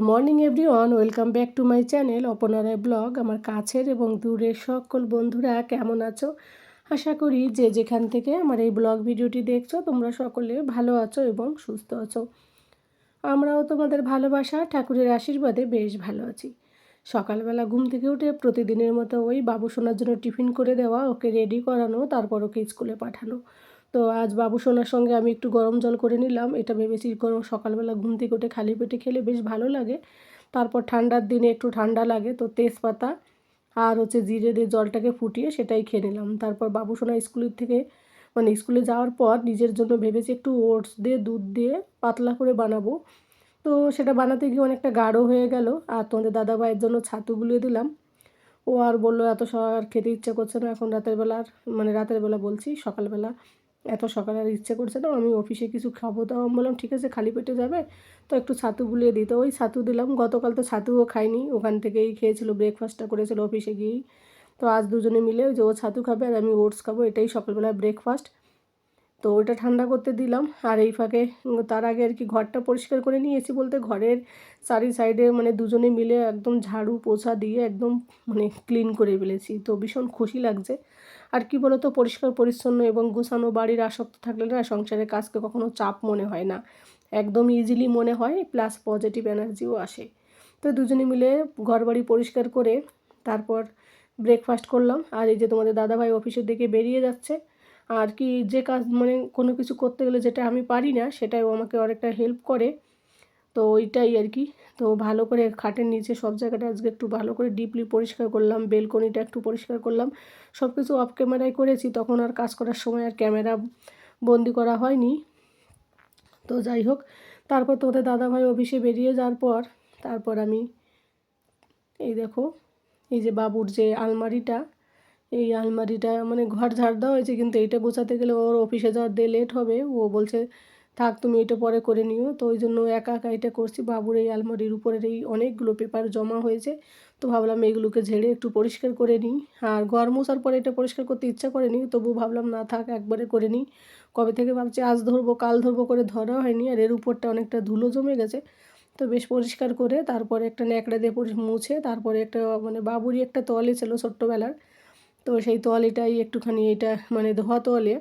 Morning, everyone. Welcome back to my channel অপনারায় blog. আমার কাছের এবং দূরের সকল বন্ধুরা কেমন আছো? আশা করি যে যেখান থেকে আমার এই ব্লগ ভিডিওটি দেখছ, তোমরা সকলে ভালো আছো এবং সুস্থ আছো। আমরাও তোমাদের ভালোবাসা, ঠাকুরের আশীর্বাদে বেশ ভালো আছি। সকালবেলা ঘুম থেকে উঠে প্রতিদিনের মতো ওই বাবু সোনার জন্য টিফিন করে দেওয়া, ওকে রেডি করানো, তারপর ওকে স্কুলে পাঠানো। তো আজ বাবু সোনার সঙ্গে আমি একটু গরম জল করে নিলাম। এটা ভেবেছি গরম সকালবেলা ঘুম থেকে উঠে খালি পেটে খেলে বেশ ভালো লাগে। তারপর ঠান্ডার দিনে একটু ঠান্ডা লাগে, তো তেজপাতা আর হচ্ছে জিরে দিয়ে জলটাকে ফুটিয়ে সেটাই খেয়ে নিলাম। তারপর বাবু সোনা স্কুলের থেকে মানে স্কুলে যাওয়ার পর নিজের জন্য ভেবেছি একটু ওটস দিয়ে, দুধ দিয়ে পাতলা করে বানাবো। তো সেটা বানাতে গিয়ে অনেকটা গাঢ় হয়ে গেল আর তোমাদের দাদা ভাইয়ের জন্য ছাতু গুলিয়ে দিলাম। ও আর বলল, এত আর খেতে ইচ্ছা করছে না, এখন রাতের বেলা মানে রাতের বেলা বলছি, সকালবেলা এত সকালে আর ইচ্ছে করছে না, আমি অফিসে কিছু খাব তো আমি বললাম, ঠিক আছে, খালি পেটে যাবে? তো একটু ছাতু গুলিয়ে দিই। তো ওই ছাতু দিলাম, গতকাল তো ছাতুও খাইনি, ওখান থেকেই খেয়েছিল ব্রেকফাস্টটা করেছিল অফিসে গিয়েই। তো আজ দুজনে মিলে যে ও ছাতু খাবে আর আমি ওটস খাব, এটাই সকালবেলা ব্রেকফাস্ট তো ওটা ঠান্ডা করতে দিলাম, আর এই ফাঁকে তার আগে আর কি ঘরটা পরিষ্কার করে নিয়েছি বলতে ঘরের চারি সাইডে মানে দুজনে মিলে একদম ঝাড়ু, পোছা দিয়ে একদম মানে ক্লিন করে ফেলেছি। তো ভীষণ খুশি লাগছে। আর কি বলতো, পরিষ্কার, পরিচ্ছন্ন এবং গুছানো বাড়ির আসক্ত থাকলে না সংসারের কাজকে কখনো চাপ মনে হয় না। একদম ইজিলি মনে হয় প্লাস পজিটিভ এনার্জিও আসে। তো দুজনে মিলে ঘর বাড়ি পরিষ্কার করে তারপর ব্রেকফাস্ট করলাম। আর এই যে তোমাদের দাদাভাই অফিসের দিকে বেরিয়ে যাচ্ছে। আর কি যে কাজ মানে কোনো কিছু করতে গেলে যেটা আমি পারি না সেটাই আমাকে অনেকটা হেল্প করে। তো ওইটাই আর কি। তো ভালো করে খাটের নিচে সব জায়গাটা আজকে একটু ভালো করে ডিপলি পরিষ্কার করলাম, বেলকনিটা একটু পরিষ্কার করলাম। সব কিছু অফ ক্যামেরায় করেছি, তখন আর কাজ করার সময় আর ক্যামেরা বন্দি করা হয়নি। তো যাই হোক, তারপর তোমাদের দাদাভাই অফিসে বেরিয়ে যাওয়ার পর, তারপর আমি এই দেখো, এই যে বাবুর যে আলমারিটা, এই আলমারিটা মানে ঘর ঝাড় দেওয়া হয়েছে, কিন্তু এইটা গোছাতে গেলে ওর অফিসে যাওয়ার দিয়ে লেট হবে। ও বলছে থাক, তুমি এটা পরে করে নিও। তো ওই জন্য একা একা এটা করছি। বাবুর এই আলমারির উপরের এই অনেকগুলো পেপার জমা হয়েছে। তো ভাবলাম এইগুলোকে ঝেড়ে একটু পরিষ্কার করে নিই। আর ঘর মোছার পরে এটা পরিষ্কার করতে ইচ্ছা করেনি তবু ভাবলাম না থাক, একবারে করে নিই। কবে থেকে ভাবছি আজ ধরবো, কাল ধরবো করে ধরা হয়নি। আর এর উপরটা অনেকটা ধুলো জমে গেছে। তো বেশ পরিষ্কার করে তারপরে একটা ন্যাকড়া দিয়ে মুছে তারপরে একটা মানে বাবুরই একটা তোয়ালি ছিল ছোট্টবেলার। তো সেই তোয়ালিটাই একটুখানি এটা মানে ধোয়া তোয়ালে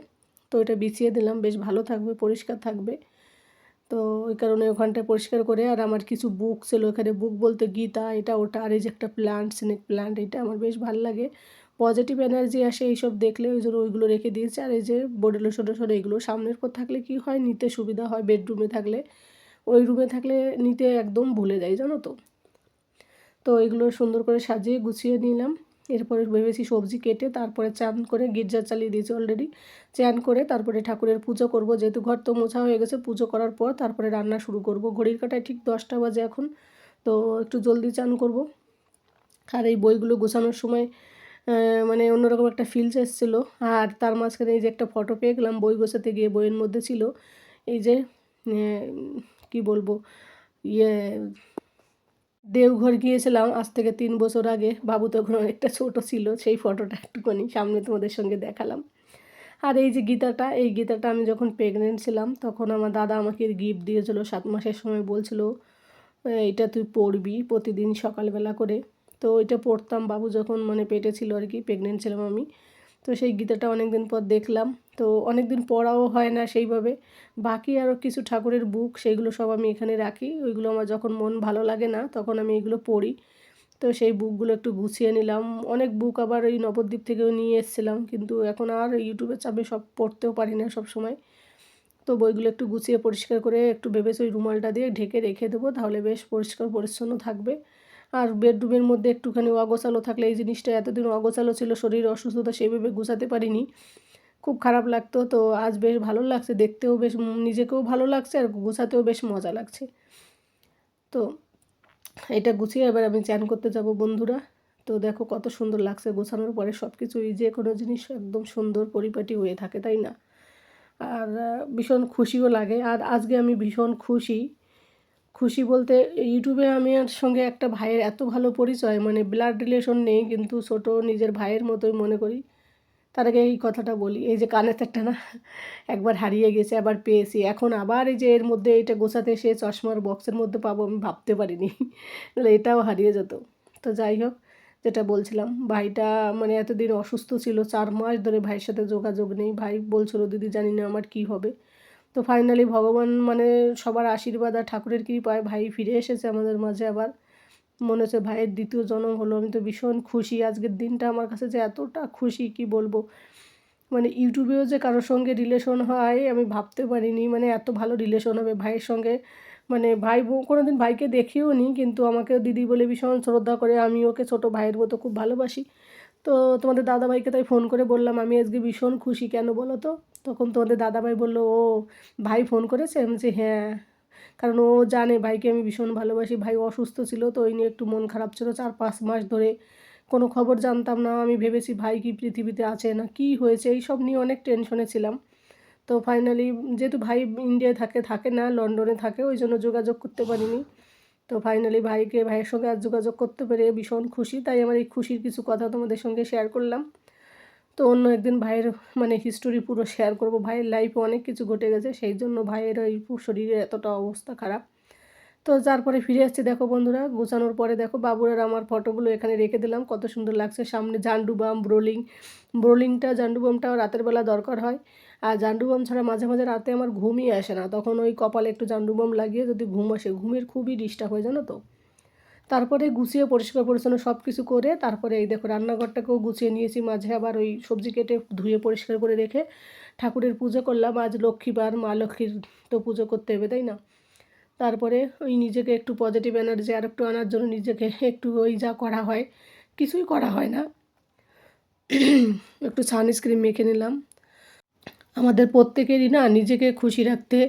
তো এটা বিছিয়ে দিলাম। বেশ ভালো থাকবে, পরিষ্কার থাকবে। তো ওই কারণে ওখানটা পরিষ্কার করে আর আমার কিছু বুক ছিল এখানে। বুক বলতে গীতা, এটা ওটা, আর এই যে একটা প্ল্যান্ট স্নেক প্ল্যান্ট এটা আমার বেশ ভালো লাগে। পজিটিভ এনার্জি আসে এইসব দেখলে, ওই জন্য ওইগুলো রেখে দিয়েছে। আর এই যে ছোটো ছোটো এগুলো সামনের পর থাকলে কি হয়? নিতে সুবিধা হয় বেডরুমে থাকলে। ওই রুমে থাকলে নিতে একদম ভুলে যাই, জানো তো? তো এগুলো সুন্দর করে সাজিয়ে গুছিয়ে নিলাম। এরপরে ভেবেছি সবজি কেটে তারপরে চান করে গির্জা চালিয়ে দিয়েছি অলরেডি চান করে তারপরে ঠাকুরের পুজো করব। যেহেতু ঘর তো মোছা হয়ে গেছে, পুজো করার পর তারপরে রান্না শুরু করব। ঘড়ির কাটায় ঠিক দশটা বাজে এখন, তো একটু জলদি চান করব। আর এই বইগুলো গোছানোর সময় মানে অন্যরকম একটা ফিলস এসেছিল। আর তার মাঝখানে এই যে একটা ফটো পেয়ে গেলাম, বই গোছাতে গিয়ে বইয়ের মধ্যে ছিল। এই যে কি বলব ইয়ে দেওঘর গিয়েছিলাম আজ থেকে তিন বছর আগে। বাবু তখন অনেকটা ছোটো ছিল, সেই ফটোটা একটুখানি সামনে তোমাদের সঙ্গে দেখালাম। আর এই যে গীতাটা, এই গীতাটা আমি যখন প্রেগনেন্ট ছিলাম, তখন আমার দাদা আমাকে গিফট দিয়েছিল, সাত মাসের সময় বলছিল এটা তুই পড়বি প্রতিদিন সকালবেলা করে। তো ওইটা পড়তাম, বাবু যখন মানে পেটে ছিল আর কি প্রেগনেন্ট ছিলাম আমি। তো সেই গীতাটা অনেক দিন পর দেখলাম। তো অনেক দিন পড়াও হয় না সেইভাবে। বাকি আরও কিছু ঠাকুরের বুক সেইগুলো সব আমি এখানে রাখি। ওইগুলো আমার যখন মন ভালো লাগে না তখন আমি এগুলো পড়ি। তো সেই বুকগুলো একটু গুছিয়ে নিলাম। অনেক বুক আবার ওই নবদ্বীপ থেকেও নিয়ে এসেছিলাম। কিন্তু এখন আর ইউটিউবে চাপে সব পড়তেও পারি না সব সময় তো বইগুলো একটু গুছিয়ে পরিষ্কার করে একটু ভেবেছি ওই রুমালটা দিয়ে ঢেকে রেখে দেবো। তাহলে বেশ পরিষ্কার, পরিচ্ছন্ন থাকবে। আর বেডরুমের মধ্যে একটুখানি অগোছালো থাকলে এই জিনিসটা এতদিন অগোছালো ছিল, শরীর অসুস্থতা সেইভাবে গুছাতে পারিনি। খুব খারাপ লাগতো। তো আজ বেশ ভালো লাগছে, দেখতেও বেশ নিজেকেও ভালো লাগছে আর গোছাতেও বেশ মজা লাগছে। তো এটা গুছিয়ে এবার আমি চ্যান করতে যাব বন্ধুরা। তো দেখো কত সুন্দর লাগছে গোছানোর পরে সব কিছুই যে কোনো জিনিস একদম সুন্দর পরিপাটি হয়ে থাকে, তাই না? আর ভীষণ খুশিও লাগে। আর আজকে আমি ভীষণ খুশি। খুশি বলতে ইউটিউবে আমি আর সঙ্গে একটা ভাইয়ের এত ভালো পরিচয় মানে ব্লাড রিলেশন নেই, কিন্তু ছোট নিজের ভাইয়ের মতোই মনে করি। তার আগে এই কথাটা বলি, এই যে কানের তারটা না, একবার হারিয়ে গেছে, আবার পেয়েছি। এখন আবার এই যে এর মধ্যে এটা গোছাতে এসে চশমার বক্সের মধ্যে পাবো আমি ভাবতে পারিনি এটাও হারিয়ে যেত। তো যাই হোক, যেটা বলছিলাম, ভাইটা মানে এতদিন অসুস্থ ছিল, চার মাস ধরে ভাইয়ের সাথে যোগাযোগ নেই। ভাই বলছিল, দিদি, জানি না আমার কি হবে। তো ফাইনালি ভগবান মানে সবার আশীর্বাদ আর ঠাকুরের কৃপায় ভাই ফিরে এসেছে আমাদের মাঝে আবার। মনে হচ্ছে ভাইয়ের দ্বিতীয় জন্ম হলো। আমি তো ভীষণ খুশি। আজকের দিনটা আমার কাছে যে এতটা খুশি, কি বলব? মানে ইউটিউবেও যে কারোর সঙ্গে রিলেশন হয়, আমি ভাবতে পারিনি। মানে এত ভালো রিলেশন হবে ভাইয়ের সঙ্গে। মানে ভাই কোনো দিন ভাইকে দেখিও নি, কিন্তু আমাকে দিদি বলে ভীষণ শ্রদ্ধা করে আমি ওকে ছোটো ভাইয়ের মতো খুব ভালোবাসি। তো তোমাদের দাদাভাইকে তাই ফোন করে বললাম, আমি আজকে ভীষণ খুশি, কেন বলো তো? তখন তোমাদের দাদাভাই বলল, ও, ভাই ফোন করেছে? আমি যে হ্যাঁ। কারণ ও জানে ভাইকে আমি ভীষণ ভালোবাসি। ভাই অসুস্থ ছিল, তো ওই নিয়ে একটু মন খারাপ ছিল। চার পাঁচ মাস ধরে কোনো খবর জানতাম না। আমি ভেবেছি, ভাই কি পৃথিবীতে আছে না? কি হয়েছে? এই সব নিয়ে অনেক টেনশনে ছিলাম। তো ফাইনালি যেহেতু ভাই ইন্ডিয়ায় থাকে থাকে না লন্ডনে থাকে, ওই জন্য যোগাযোগ করতে পারিনি। তো ফাইনালি ভাইকে, ভাইয়ের সঙ্গে আর যোগাযোগ করতে পেরে ভীষণ খুশি। তাই আমার এই খুশির কিছু কথা তোমাদের সঙ্গে শেয়ার করলাম। তো অন্য একদিন ভাইয়ের মানে হিস্টোরি পুরো শেয়ার করব। ভাইয়ের লাইফে অনেক কিছু ঘটে গেছে, সেই জন্য ভাইয়ের ওই শরীরের এতটা অবস্থা খারাপ। তো যার পরে ফিরে আসছি, দেখো বন্ধুরা, গোছানোর পরে দেখো বাবুর আর আমার ফটোগুলো এখানে রেখে দিলাম, কত সুন্দর লাগছে। সামনে জান্ডু বাম ব্রোলিং ব্রোলিংটা জান্ডু বামটাও রাতের বেলা দরকার হয়। আর জান্ডু বাম ছাড়া মাঝে মাঝে রাতে আমার ঘুমই আসে না, তখন ওই কপালে একটু জান্ডু বাম লাগিয়ে যদি ঘুম আসে, ঘুমের খুবই ডিস্টার্ব হয়, জানো তো। তারপরে গুছিয়ে পরিষ্কার পরিচ্ছন্ন সব কিছু করে তারপরে এই দেখো রান্নাঘরটাকেও গুছিয়ে নিয়েছি। মাঝে আবার ওই সবজি কেটে ধুয়ে পরিষ্কার করে রেখে ঠাকুরের পুজো করলাম। আজ লক্ষ্মীবার মা লক্ষ্মীর তো পুজো করতে হবে, তাই না? তারপরে ওই নিজেকে একটু পজিটিভ এনার্জি আর একটু আনার জন্য নিজেকে একটু ওই যা করা হয়, কিছুই করা হয় না। একটু সানস্ক্রিন মেখে নিলাম। আমাদের প্রত্যেকেরই না নিজেকে খুশি রাখতে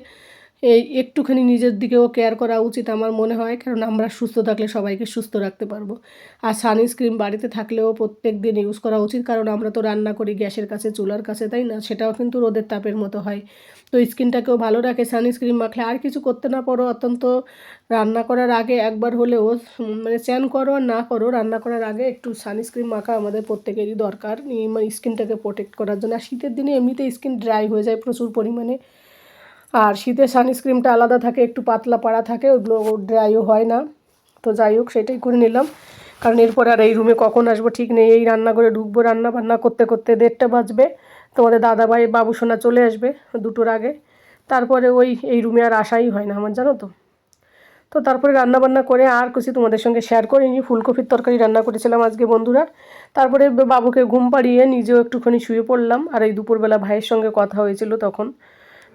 এই একটুখানি নিজের দিকেও কেয়ার করা উচিত আমার মনে হয়, কারণ আমরা সুস্থ থাকলে সবাইকে সুস্থ রাখতে পারব। আর সানস্ক্রিন বাড়িতে থাকলেও প্রত্যেক দিন ইউজ করা উচিত, কারণ আমরা তো রান্না করি গ্যাসের কাছে, চুলার কাছে, তাই না? সেটাও কিন্তু রোদের তাপের মতো হয়। তো স্কিনটাকেও ভালো রাখে সানস্ক্রিন মাখলে আর কিছু করতে না পারো, অত্যন্ত রান্না করার আগে একবার হলেও মানে চ্যান করো আর না করো, রান্না করার আগে একটু সানস্ক্রিন মাখা আমাদের প্রত্যেকেরই দরকার। মানে স্কিনটাকে প্রোটেক্ট করার জন্য। আর শীতের দিনে এমনিতে স্কিন ড্রাই হয়ে যায় প্রচুর পরিমাণে। আর শীতের সানস্ক্রিমটা আলাদা থাকে, একটু পাতলা পাড়া থাকে, ওগুলো ড্রাইও হয় না। তো যাই হোক, সেটাই করে নিলাম। কারণ এরপর আর এই রুমে কখন আসব ঠিক নেই। এই রান্না করে ঢুকবো রান্না বান্না করতে করতে দেড়টা বাজবে। তোমাদের দাদাভাই বাবুসোনা চলে আসবে দুটোর আগে। তারপরে ওই, এই রুমে আর আসাই হয় না আমার, জানো তো। তো তারপরে রান্না বান্না করে আর কিছু তোমাদের সঙ্গে শেয়ার করিনি। ফুলকপির তরকারি রান্না করেছিলাম আজকে বন্ধুরা। তারপরে বাবুকে ঘুম পাড়িয়ে নিজেও একটুখানি শুয়ে পড়লাম। আর এই দুপুরবেলা ভাইয়ের সঙ্গে কথা হয়েছিল তখন।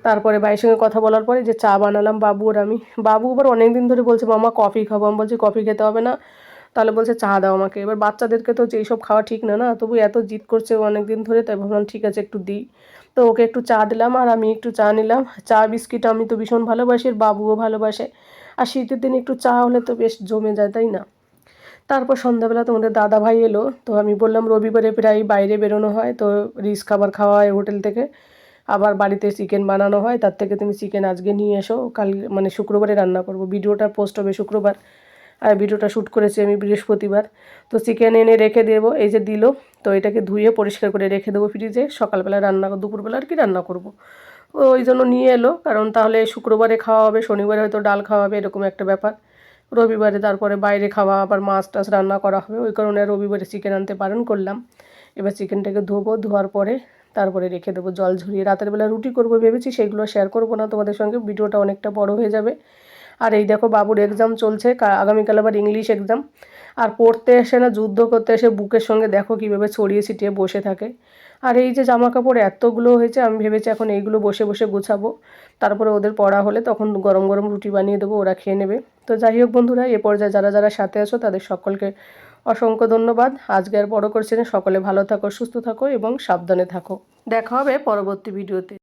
তারপরে ভাইয়ের সঙ্গে কথা বলার পরে যে চা বানালাম বাবু আর আমি। বাবু আবার অনেক দিন ধরে বলছে, মামা কফি খাব। আমি বলছি কফি খেতে হবে না। তাহলে বলছে, চা দাও আমাকে। এবার বাচ্চাদেরকে তো যেই সব খাওয়া ঠিক না না, তবু এত জিদ করছে অনেক দিন ধরে, তাই ভাবলাম, ঠিক আছে, একটু দিই। তো ওকে একটু চা দিলাম আর আমি একটু চা নিলাম। চা, বিস্কিট আমি তো ভীষণ ভালোবাসি আর বাবুও ভালোবাসে। আর শীতের দিন একটু চা হলে তো বেশ জমে যায়, তাই না? তারপর সন্ধ্যাবেলা তোমাদের দাদা ভাই এলো। তো আমি বললাম, রবিবারে প্রায় বাইরে বেরোনো হয়। তো রিস খাবার খাওয়া হয় হোটেল থেকে। আবার বাড়িতে চিকেন বানানো হয়, তার থেকে তুমি চিকেন আজকে নিয়ে এসো, কাল মানে শুক্রবারে রান্না করব। ভিডিওটা পোস্ট হবে শুক্রবার, আর ভিডিওটা শ্যুট করেছি আমি বৃহস্পতিবার। তো চিকেন এনে রেখে দেবো, এই যে দিল, তো এটাকে ধুয়ে পরিষ্কার করে রেখে দেবো ফ্রিজে সকালবেলা রান্না, দুপুরবেলা আর কি রান্না করব। ওই জন্য নিয়ে এলো, কারণ তাহলে শুক্রবারে খাওয়া হবে, শনিবারে হয়তো ডাল খাওয়া হবে, এরকম একটা ব্যাপার। রবিবারে তারপরে বাইরে খাওয়া, আবার মাছ টাছ রান্না করা হবে, ওই কারণে রবিবারে চিকেন আনতে বারণ করলাম। এবার চিকেনটাকে ধোবো, ধোয়ার পরে তারপরে রেখে দেবো, জল ঝরিয়ে রাতের বেলা রুটি করব ভেবেছি, সেগুলো শেয়ার করব না তোমাদের সঙ্গে, ভিডিওটা অনেকটা বড় হয়ে যাবে। আর এই দেখো বাবুর এক্সাম চলছে আগামীকাল আবার ইংলিশ এক্সাম আর পড়তে এসে না, যুদ্ধ করতে এসে বুকের সঙ্গে দেখো কীভাবে ছড়িয়ে ছিটিয়ে বসে থাকে। আর এই যে জামা কাপড় এতগুলো হয়েছে, আমি ভেবেছি এখন এইগুলো বসে বসে গোছাবো। তারপরে ওদের পড়া হলে তখন গরম গরম রুটি বানিয়ে দেবো, ওরা খেয়ে নেবে। তো যাই হোক বন্ধুরা, এ পর্যায়ে যারা যারা সাথে আছো, তাদের সকলকে অসংখ্য ধন্যবাদ। আজকে আর বড় করছেন সকলে ভালো থাকো, সুস্থ থাকো এবং সাবধানে থাকো। দেখা হবে পরবর্তী ভিডিওতে।